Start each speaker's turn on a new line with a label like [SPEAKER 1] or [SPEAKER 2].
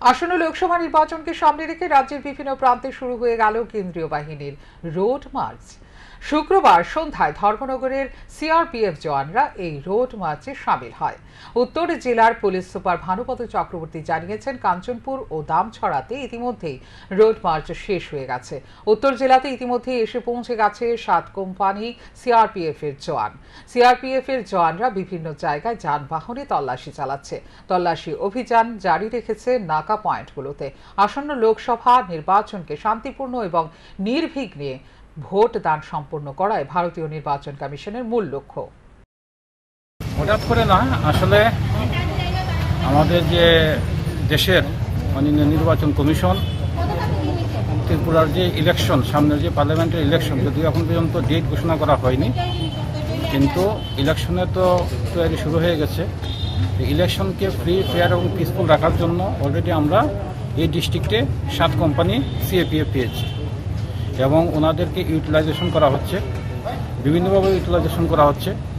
[SPEAKER 1] আসন্ন লোকসভা নির্বাচনকে সামনে রেখে রাজ্যের বিভিন্ন প্রান্তে শুরু হয়ে গেল কেন্দ্রীয় বাহিনীর রোড মার্চ। শুক্রবার সন্ধ্যায় ধর্মনগরের সিআরপিএফ জওয়ানরা এই রোড মার্চে সামিল হয়। উত্তর জেলার পুলিশ সুপার ভানুপদ চক্রবর্তী জানিয়েছেন, কাঞ্চনপুর ও দামছড়াতে ইতিমধ্যেই রোড মার্চ শেষ হয়ে গেছে। উত্তর জেলাতে ইতিমধ্যেই এসে পৌঁছে গেছে সাত কোম্পানি সিআরপিএফ এর জওয়ান। সিআরপিএফ এর জওয়ানরা বিভিন্ন জায়গায় যানবাহনে তল্লাশি চালাচ্ছে। তল্লাশি অভিযান জারি রেখেছে নাকা পয়েন্টগুলোতে। আসন্ন লোকসভা নির্বাচনকে শান্তিপূর্ণ এবং নির্বিঘ্নে ভোট দান সম্পন্ন করায় ভারতীয় নির্বাচন কমিশনের মূল লক্ষ্য।
[SPEAKER 2] হঠাৎ করে না, আসলে আমাদের যে দেশের মাননীয় নির্বাচন কমিশন, ত্রিপুরার যে ইলেকশন সামনের যে পার্লামেন্টের ইলেকশন যদিও এখন পর্যন্ত ডেট ঘোষণা করা হয়নি, কিন্তু ইলেকশনে তো তৈরি শুরু হয়ে গেছে। ইলেকশনকে ফ্রি ফেয়ার এবং পিসফুল রাখার জন্য অলরেডি আমরা এই ডিস্ট্রিক্টে সাত কোম্পানি সিএপিএফ পেয়েছি। এবং ওনাদেরকে ইউটিলাইজেশন করা হচ্ছে বিভিন্নভাবে ইউটিলাইজেশন করা হচ্ছে।